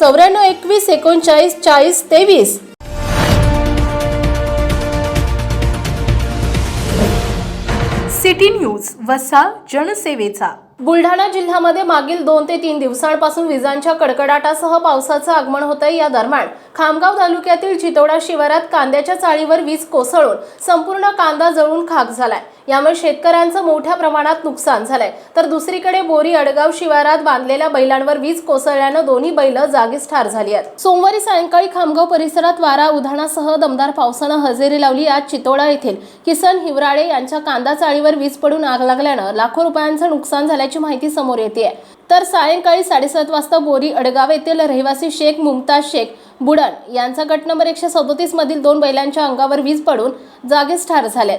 चौऱ्याण्णव एकवीस एकोणचाळीस चाळीस तेवीस. सिटी न्यूज वसा जनसेवेचा. बुलढाणा जिल्ह्यामध्ये मागील दोन ते तीन दिवसांपासून विजांच्या कडकडाटासह पावसाचं आगमन होतंय या दरम्यान. खामगाव तालुक्यातील चितोडा शिवारात कांद्याच्या चाळीवर वीज कोसळून संपूर्ण कांदा जळून खाक झालाय. यामुळे शेतकऱ्यांचं मोठ्या प्रमाणात नुकसान झालंय. तर दुसरीकडे बोरी अडगाव शिवारात बांधलेल्या बैलांवर वीज कोसळल्यानं दोन्ही बैल जागीच ठार झाली आहेत. सोमवारी सायंकाळी खामगाव परिसरात वारा उधाणासह दमदार पावसानं हजेरी लावली आज चितोडा येथील किसन हिवराळे यांच्या कांदा चाळीवर वीज पडून आग लागल्यानं लाखो रुपयांचं नुकसान झाल्याची माहिती समोर येते तर सायंकाळी साडेसात वाजता बोरी अडगाव येथील रहिवासी शेख मुमताज शेख बुडन यांचा गट नंबर एकशे सदोतीस मधील दोन बैलांच्या अंगावर वीज पडून जागीच ठार झाले